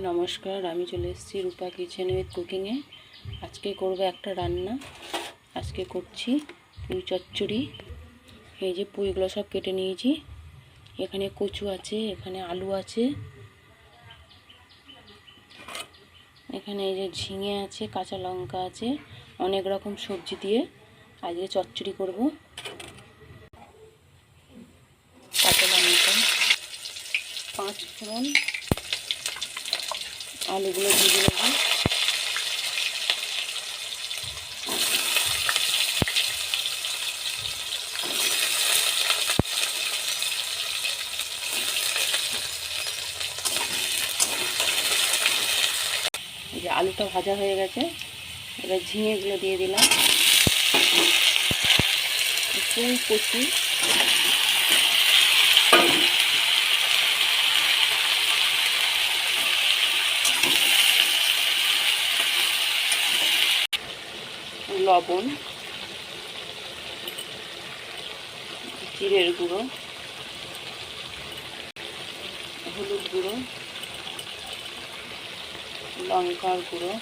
নমস্কার, আমি চলে এসেছি রূপা কিচেন উইথ কুকিংয়ে আজকে করব একটা রান্না। আজকে করছি পুঁই চচ্চড়ি। এই যে পুঁইগুলো সব কেটে নিয়েছি। এখানে কচু আছে, এখানে আলু আছে। এখানে এই যে ঝিঙে আছে, কাঁচা লঙ্কা আছে, অনেক রকম সবজি দিয়ে আজকে চচ্চড়ি করব। কাঁচা লঙ্কা, পাঁচ ফোড়ন আলুগুলো দেবো এই যে আলুটা ভাজা হয়ে গেছে এবার ঝিঙেগুলো দিয়ে দিলাম। পুঁই কচু লবণ জিরের গুঁড়ো হলুদ গুঁড়ো লঙ্কার গুঁড়ো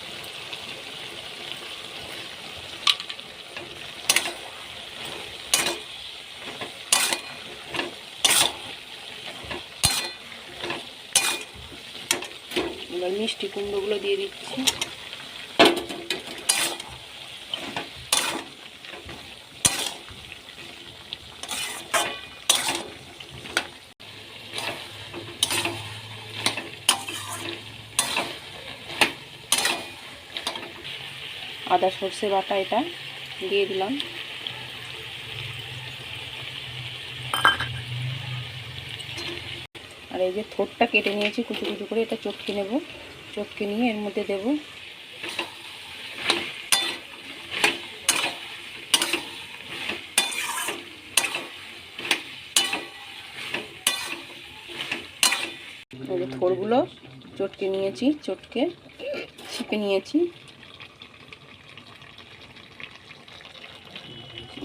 এবার মিষ্টি কুমড়োগুলো দিয়ে দিচ্ছি। আদা সর্ষে বাটা এটা দিয়ে দিলাম। আর এই যে থোরটা কেটে নিয়েছি, কুচু কুচু করে এটা চটকে নেব। চটকে নিয়ে এর মধ্যে দেব। থোরগুলো চটকে নিয়েছি, চটকে ছিপে নিয়েছি।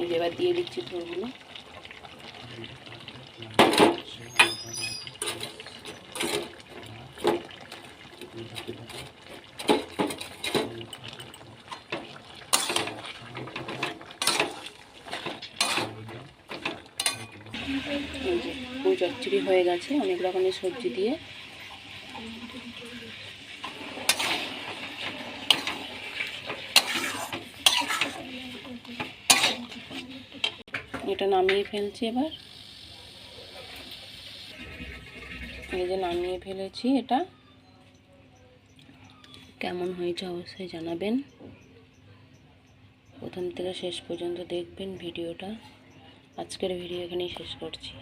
যে এবার দিয়ে দিচ্ছি এই চচ্চড়ি হয়ে গেছে অনেক রকমের সবজি দিয়ে। এটা নামিয়ে ফেলছি এবার। এই যে নামিয়ে ফেলেছি এটা। কেমন হয়েছে অবশ্যই জানাবেন। প্রথম থেকে শেষ পর্যন্ত দেখবেন ভিডিওটা। আজকের ভিডিও এখানেই শেষ করছি।